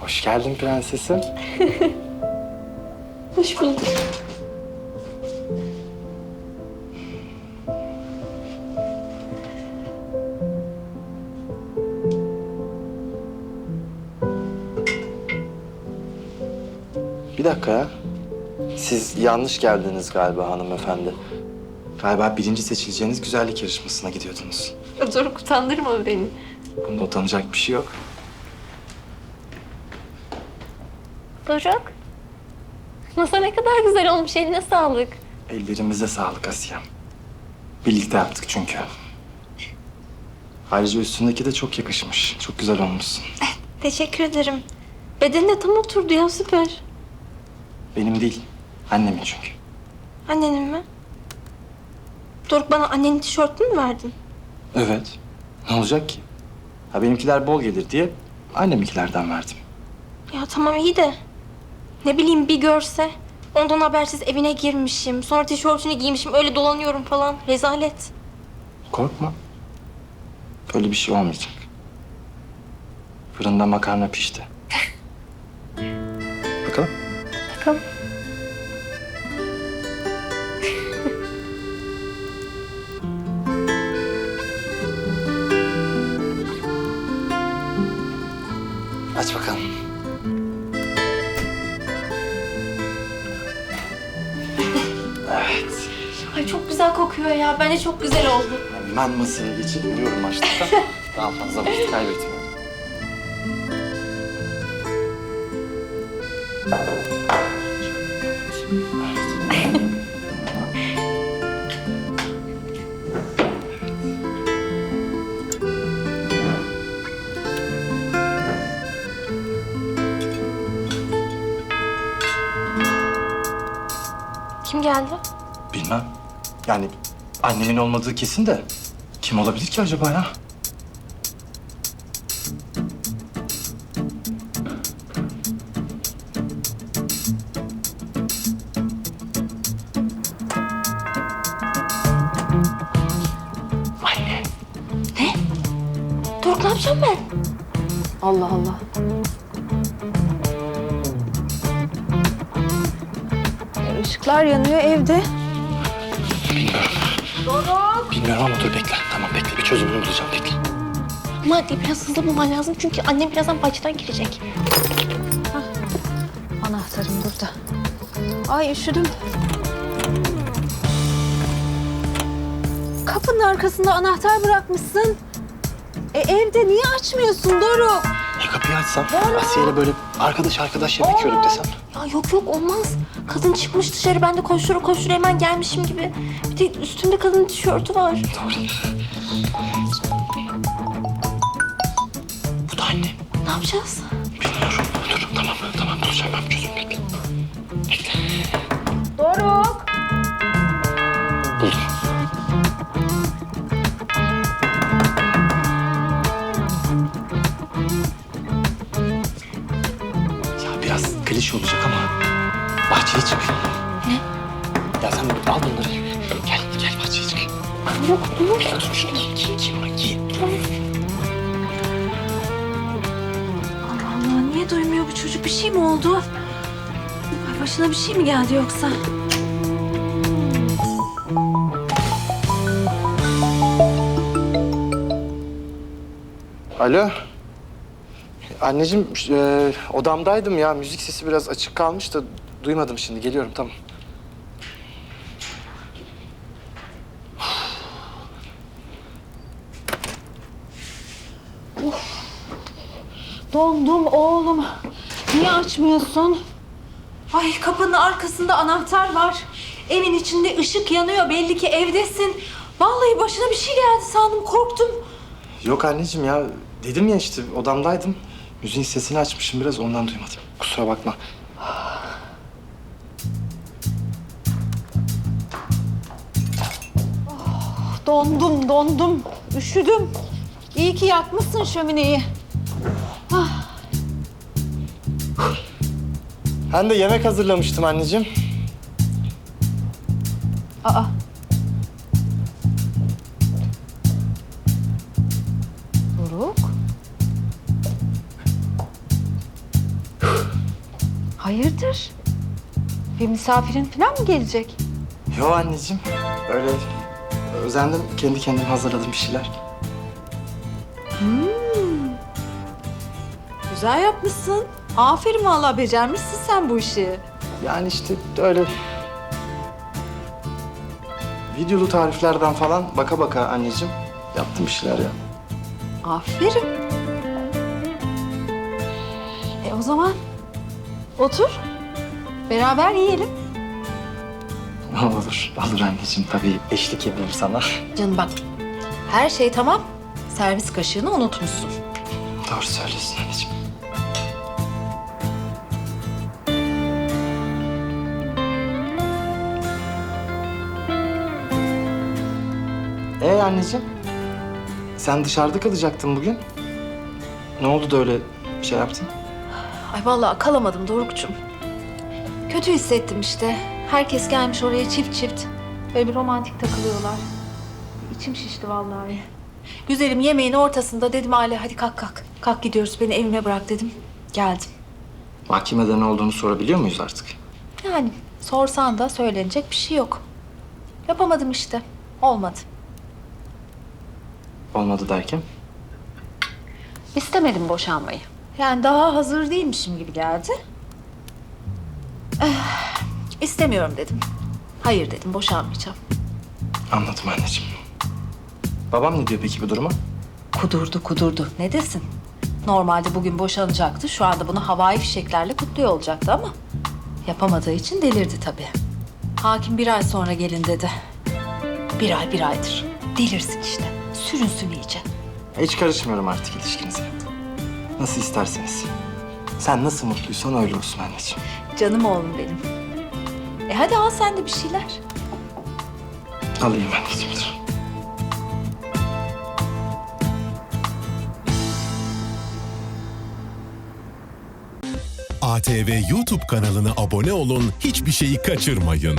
Hoş geldin prensesim. Hoş bulduk. Bir dakika ya. Siz yanlış geldiniz galiba hanımefendi. Galiba birinci seçileceğiniz güzellik yarışmasına gidiyordunuz. Doruk utandırma beni. Bunda utanacak bir şey yok. Doruk. Masa ne kadar güzel olmuş. Eline sağlık. Ellerimize sağlık Asiyem. Birlikte yaptık çünkü. Ayrıca üstündeki de çok yakışmış. Çok güzel olmuşsun. Teşekkür ederim. Bedenine tam oturdu ya süper. Benim değil, annemin çünkü. Annenin mi? Doruk bana annenin tişörtünü mü verdin? Evet. Ne olacak ki? Ha benimkiler bol gelir diye anneminkilerden verdim. Ya tamam iyi de. Ne bileyim bir görse. Ondan habersiz evine girmişim. Sonra tişörtünü giymişim. Öyle dolanıyorum falan. Rezalet. Korkma. Öyle bir şey olmayacak. Fırında makarna pişti. Bakalım. Bakalım. Ay çok güzel kokuyor ya. Bence çok güzel oldu. Ben masaya geçip duruyorum açlıktan. Daha fazla vakit kaybetmiyorum. Kim geldi? Bilmem. Yani annemin olmadığı kesin de kim olabilir ki acaba ya? Anne. Doruk ne yapacağım ben? Allah Allah. E, Işıklar yanıyor evde. Bilmiyorum. Bilmiyorum ama dur bekle. Tamam bekle. Bir çözümünü bulacağım. Bekle. Ama hadi biraz hızlı bulman lazım. Çünkü annem birazdan bahçeden girecek. Anahtarım burada. Ay üşüdüm. Kapının arkasında anahtar bırakmışsın. E evde niye açmıyorsun Doruk? Kapıyı açsam Asiye ile böyle arkadaş arkadaş yemek yiyorum desem. Ya yok yok olmaz. Kadın çıkmış dışarı. Ben de koştura koştura hemen gelmişim gibi. Bir de üstünde kadının tişörtü var. Bu da anne. Ne yapacağız? Bilmiyorum. Dur tamam tamam bulacağım ben klişe olacak ama bahçeye çık. Ne? Ya sen al bunları. Gel gel bahçeye çık. Yok dur. Gel otur şurada. Giy giy onu giy. Allah Allah niye duymuyor bu çocuk? Bir şey mi oldu? Başına bir şey mi geldi yoksa? Alo. Anneciğim e, odamdaydım ya. Müzik sesi biraz açık kalmış da duymadım şimdi. Geliyorum tamam. Dondum oğlum. Niye açmıyorsun? Ay kapının arkasında anahtar var. Evin içinde ışık yanıyor. Belli ki evdesin. Vallahi başına bir şey geldi sandım. Korktum. Yok anneciğim ya. Dedim ya işte odamdaydım. Müziğin sesini açmışım biraz ondan duymadım. Kusura bakma. Dondum, dondum. Üşüdüm. İyi ki yakmışsın şömineyi. Ben de yemek hazırlamıştım anneciğim. Aa. Hayırdır? Bir misafirin falan mı gelecek? Yo anneciğim. Öyle özendim. Kendi kendime hazırladım bir şeyler. Güzel yapmışsın. Aferin vallahi becermişsin sen bu işi. Yani işte öyle videolu tariflerden falan baka baka anneciğim yaptım bir şeyler ya. Aferin. E o zaman otur. Beraber yiyelim. olur, olur anneciğim tabii eşlik edeyim sana. Canım bak. Her şey tamam. Servis kaşığını unutmuşsun. Doğru söylüyorsun anneciğim. Ee anneciğim, sen dışarıda kalacaktın bugün. Ne oldu da öyle şey yaptın? Ay vallahi kalamadım Doruk'cum. Kötü hissettim işte. Herkes gelmiş oraya çift çift. Böyle bir romantik takılıyorlar. İçim şişti vallahi. Güzelim yemeğin ortasında dedim Ale hadi kalk kalk. Kalk gidiyoruz beni evime bırak dedim. Geldim. Mahkemede ne olduğunu sorabiliyor muyuz artık? Yani sorsan da söylenecek bir şey yok. Yapamadım işte. Olmadı. Olmadı derken? İstemedim boşanmayı. Yani daha hazır değilmişim gibi geldi. Eh, istemiyorum dedim. Hayır dedim boşanmayacağım. Anladım anneciğim. Babam ne diyor peki bu duruma? Kudurdu kudurdu. Ne desin? Normalde bugün boşanacaktı. Şu anda bunu havai fişeklerle kutluyor olacaktı ama... ...yapamadığı için delirdi tabii. Hakim bir ay sonra gelin dedi. Bir ay bir aydır. Delirsin işte. Sürünsün iyice. Hiç karışmıyorum artık ilişkinize. Nasıl isterseniz. Sen nasıl mutluysan öyle olsun anneciğim. Canım oğlum benim. E hadi al sen de bir şeyler. Alayım anneciğim dur. ATV YouTube kanalına abone olun, hiçbir şeyi kaçırmayın.